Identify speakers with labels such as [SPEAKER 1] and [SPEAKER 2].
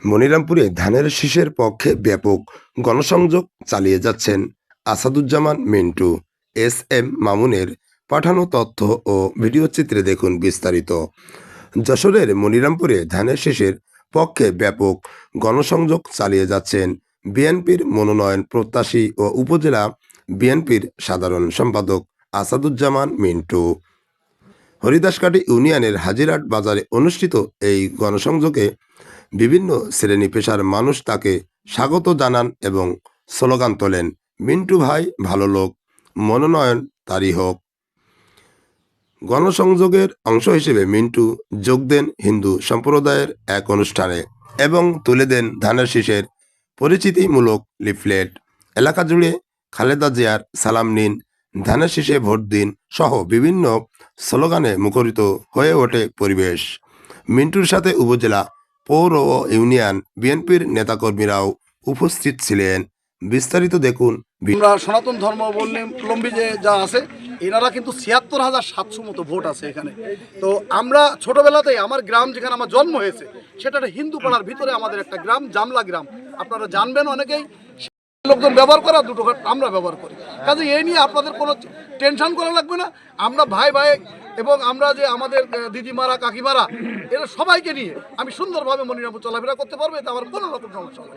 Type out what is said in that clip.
[SPEAKER 1] মনিরামপুরে ধানের শীষের পক্ষে ব্যাপক গণসংযোগ চালিয়ে যাচ্ছেন আসাদুজ্জামান মিন্টু। এস এম মামুনের পাঠানো তথ্য ও ভিডিও চিত্রে দেখুন বিস্তারিত। যশোরের মনিরামপুরে ধানের শীষের পক্ষে ব্যাপক গণসংযোগ চালিয়ে যাচ্ছেন বিএনপির মনোনয়ন প্রত্যাশী ও উপজেলা বিএনপির সাধারণ সম্পাদক আসাদুজ্জামান মিন্টু। হরিদাসকাটি ইউনিয়নের হাজিরাট বাজারে অনুষ্ঠিত এই গণসংযোগে বিভিন্ন শ্রেণি পেশার মানুষ তাকে স্বাগত জানান এবং স্লোগান তোলেন, মিন্টু ভাই, ভালো লোক, মনোনয়ন তারই হোক। গণসংযোগের অংশ হিসেবে মিন্টু যোগ দেন হিন্দু সম্প্রদায়ের এক অনুষ্ঠানে এবং তুলে দেন ধানের শীষের পরিচিতিমূলক লিফলেট। এলাকা জুড়ে খালেদা জিয়ার সালাম নিন, ধানের শীষে ভোট দিন সহ বিভিন্ন স্লোগানে মুখরিত হয়ে ওঠে পরিবেশ। মিন্টুর সাথে উপজেলা পৌর ও ইউনিয়ন বিএনপির নেতাকর্মীরাও উপস্থিত ছিলেন। বিস্তারিত দেখুন
[SPEAKER 2] আমরা সনাতন ধর্মাবলম্বী যে যা আছে, এনারা কিন্তু ছিয়াত্তর হাজার সাতশো মতো ভোট আছে এখানে। তো আমরা ছোটবেলাতেই আমার গ্রাম যেখানে আমার জন্ম হয়েছে, সেটা একটা হিন্দু পাড়ার ভিতরে আমাদের একটা গ্রাম, জামলা গ্রাম। আপনারা জানবেন অনেকেই লোকজন ব্যবহার করা, দুটো ঘাট আমরা ব্যবহার করি কাজে এই নিয়ে আপনাদের কোনো টেনশন করা লাগবে না আমরা ভাই ভাই এবং আমরা যে আমাদের দিদিমারা, কাকিমারা, এরা সবাইকে নিয়ে আমি সুন্দরভাবে মনিরামপুর চলাফেরা করতে পারব, এতে আমার কোনো রকম সমস্যা হবে।